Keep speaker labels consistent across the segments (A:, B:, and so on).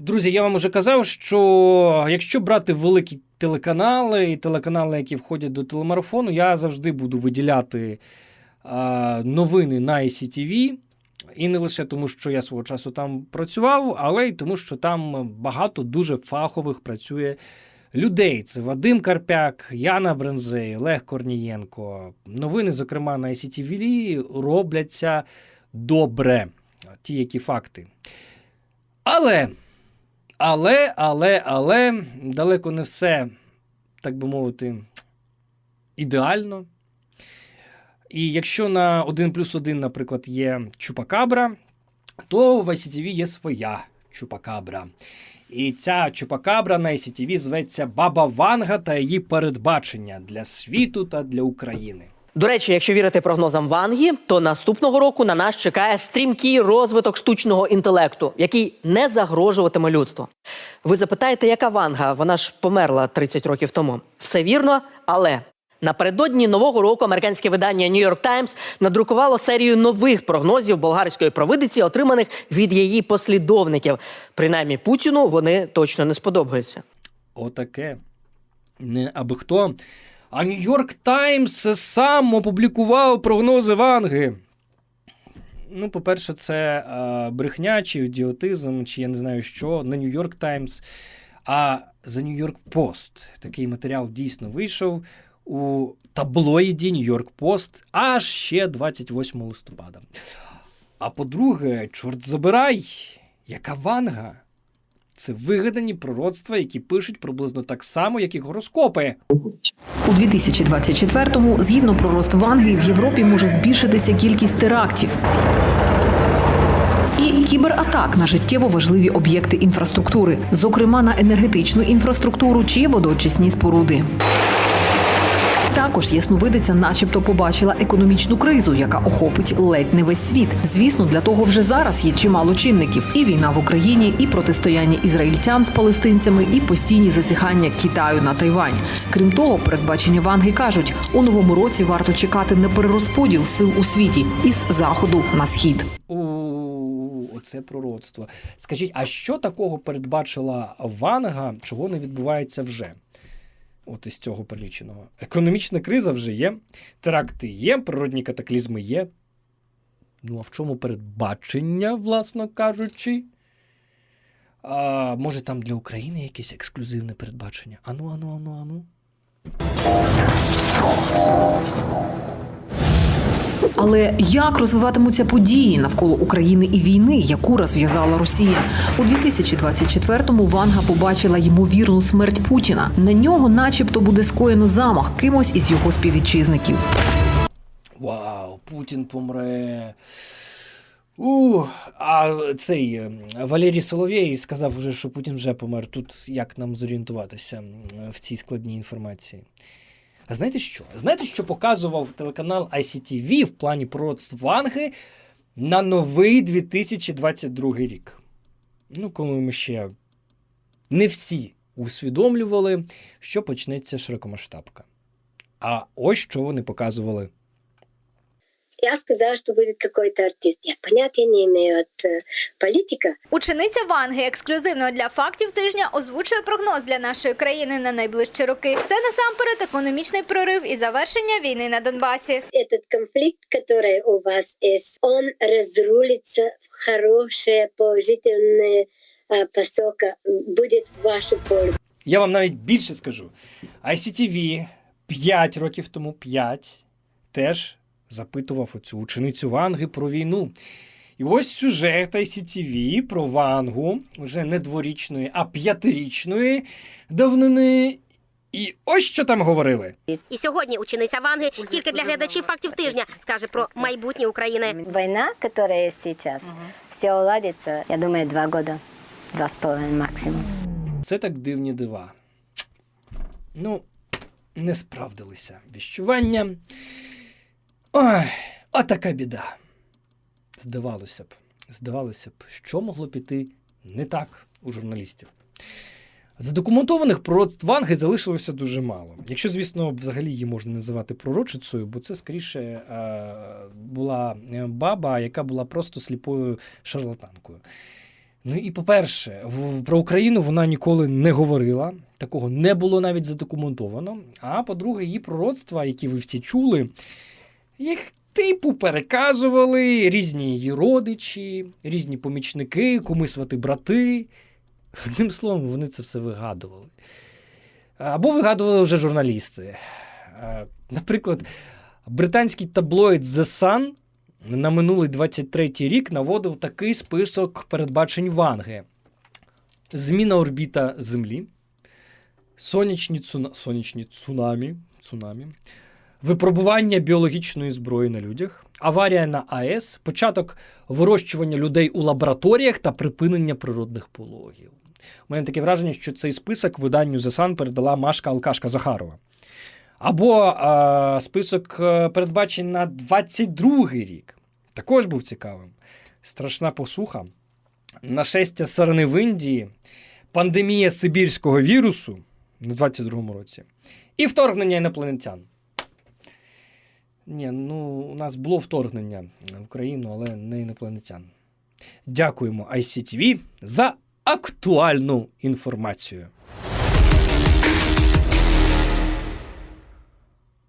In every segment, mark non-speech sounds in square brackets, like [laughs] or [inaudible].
A: Друзі, я вам уже казав, що якщо брати великі телеканали і телеканали, які входять до телемарафону, я завжди буду виділяти а, новини на ICTV. І не лише тому, що я свого часу там працював, але й тому, що там багато дуже фахових працює людей. Це Вадим Карпяк, Яна Брензей, Олег Корнієнко. Новини, зокрема, на ICTV робляться добре. Ті, які факти. Але, але, але, але далеко не все, так би мовити, ідеально. І якщо на 1 плюс 1, наприклад, є Чупакабра, то в ICTV є своя Чупакабра. І ця Чупакабра на ICTV зветься Баба Ванга та її передбачення для світу та для України.
B: До речі, якщо вірити прогнозам Вангі, то наступного року на нас чекає стрімкий розвиток штучного інтелекту, який не загрожуватиме людству. Ви запитаєте, яка Ванга? Вона ж померла 30 років тому. Все вірно, але напередодні нового року американське видання New York Times надрукувало серію нових прогнозів болгарської провидиці, отриманих від її послідовників. Принаймні Путіну вони точно не сподобаються.
A: Отаке. Не аби хто. А Нью-Йорк Таймс сам опублікував прогнози Ванги. Ну, по-перше, це е, брехня чи ідіотизм, чи я не знаю що, на Нью-Йорк Таймс. А за Нью-Йорк Пост такий матеріал дійсно вийшов у таблоїді Нью-Йорк Пост аж ще 28 листопада. А по-друге, чорт забирай, яка ванга? Це вигадані пророцтва, які пишуть приблизно так само, як і гороскопи.
C: У 2024-му, згідно пророст Ванги, в Європі може збільшитися кількість терактів. І кібератак на життєво важливі об'єкти інфраструктури, зокрема на енергетичну інфраструктуру чи водоочисні споруди. Також ясновидиця, начебто, побачила економічну кризу, яка охопить ледь не весь світ. Звісно, для того вже зараз є чимало чинників: і війна в Україні, і протистояння ізраїльтян з палестинцями, і постійні засіхання Китаю на Тайвань. Крім того, передбачення Ванги кажуть, у новому році варто чекати на перерозподіл сил у світі із заходу на схід.
A: У оце пророцтво. Скажіть, а що такого передбачила Ванга, чого не відбувається вже? От із цього переліченого. Економічна криза вже є, теракти є, природні катаклізми є. Ну, а в чому передбачення, власно кажучи? А, може, там для України якесь ексклюзивне передбачення? Ану, ану, ану, ану.
C: Але як розвиватимуться події навколо України і війни, яку розв'язала Росія? У 2024-му Ванга побачила ймовірну смерть Путіна. На нього, начебто, буде скоєно замах кимось із його співвітчизників.
A: Вау, Путін помре. У, а цей е, Валерій Соловєй сказав уже, що Путін вже помер. Тут як нам зорієнтуватися в цій складній інформації? А знаєте що? Знаєте, що показував телеканал ICTV в плані пророцтв на новий 2022 рік? Ну, коли ми ще не всі усвідомлювали, що почнеться широкомасштабка. А ось що вони показували
D: Я сказала, что будет какой-то артист. Я понятия не имею от э, политика.
E: Учениця Ванги ексклюзивно для фактів тижня озвучує прогноз для нашої країни на найближчі роки. Це насамперед економічний прорив і завершення війни на Донбасі.
D: Этот конфликт, который у вас есть, он разрулится в хорошее, положительное э, посока, будет в вашу пользу.
A: Я вам навіть більше скажу. ICTV 5 років тому 5 теж запитував оцю ученицю Ванги про війну. І ось сюжет ICTV про Вангу, вже не дворічної, а п'ятирічної давнини. І ось що там говорили.
F: І сьогодні учениця Ванги тільки для глядачів фактів тижня скаже про майбутнє України.
G: Война, которая есть сейчас, все уладится, я думаю, два года, два с половиной максимум.
A: Це так дивні дива. Ну, не справдилися віщування. Ой, а така біда. Здавалося б, здавалося б, що могло піти не так у журналістів. Задокументованих пророцтв Ванги залишилося дуже мало. Якщо, звісно, взагалі її можна називати пророчицею, бо це скоріше е, була е, баба, яка була просто сліпою шарлатанкою. Ну і по-перше, про Україну вона ніколи не говорила, такого не було навіть задокументовано. А по-друге, її пророцтва, які ви всі чули, їх типу переказували різні її родичі, різні помічники, кумисвати брати. Одним словом, вони це все вигадували. Або вигадували вже журналісти. Е, Наприклад, британський таблоїд The Sun на минулий 23-й рік наводив такий список передбачень Ванги: зміна орбіта Землі, сонячні, цуна... сонячні цунамі, цунамі, випробування біологічної зброї на людях, аварія на АЕС, початок вирощування людей у лабораторіях та припинення природних пологів. У мене таке враження, що цей список виданню Sun передала Машка Алкашка Захарова. Або е, список передбачень на 22-й рік. Також був цікавим. Страшна посуха, нашестя сарни в Індії, пандемія сибірського вірусу на 22-му році і вторгнення інопланетян. Ні, ну у нас було вторгнення в Україну, але не інопланетян. Дякуємо ICTV за актуальну інформацію.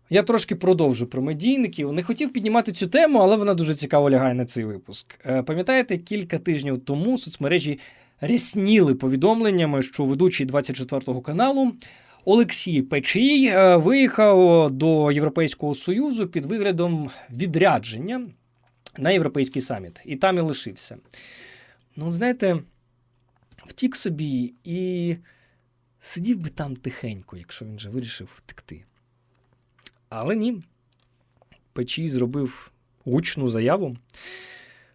A: Я трошки продовжу про медійників. Не хотів піднімати цю тему, але вона дуже цікаво лягає на цей випуск. Е, Пам'ятаєте, кілька тижнів тому соцмережі рясніли повідомленнями, що ведучий 24 каналу Олексій Печій е, виїхав до Європейського Союзу під виглядом відрядження на європейський саміт, і там і лишився. Ну, знаєте, втік собі і сидів би там тихенько, якщо він же вирішив втекти. Але ні. Печій зробив гучну заяву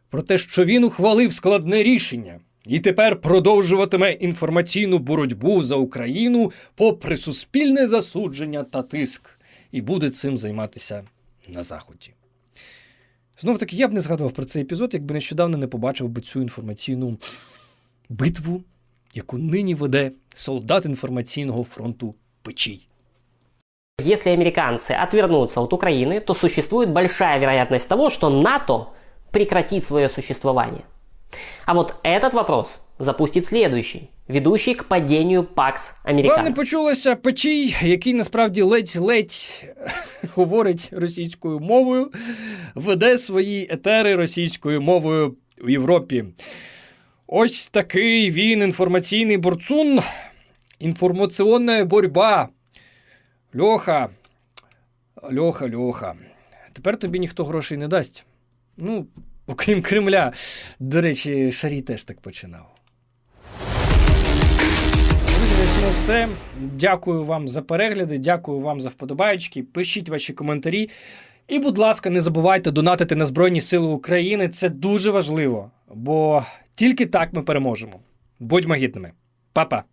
A: про те, що він ухвалив складне рішення і тепер продовжуватиме інформаційну боротьбу за Україну попри суспільне засудження та тиск, і буде цим займатися на Заході. Знов таки, я б не згадував про цей епізод, якби нещодавно не побачив би цю інформаційну битву, яку нині веде солдат інформаційного фронту Печій.
H: Если американцы отвернутся от Украины, то существует большая вероятность того, что НАТО прекратит свое существование. А вот этот вопрос запустит следующий, ведущий к падению ПАКС
A: Вам не почулося Печій, який насправді ледь-ледь [laughs] говорить російською мовою, веде свої етери російською мовою в Європі. Ось такий він інформаційний борцун. Інформаційна боротьба. Льоха. Льоха, Льоха. Тепер тобі ніхто грошей не дасть. Ну, окрім Кремля. До речі, Шарій теж так починав. Цьому все. Дякую вам за перегляди, дякую вам за вподобайки. Пишіть ваші коментарі. І, будь ласка, не забувайте донатити на Збройні Сили України. Це дуже важливо, бо тільки так ми переможемо. Будьмо гідними. Па-па!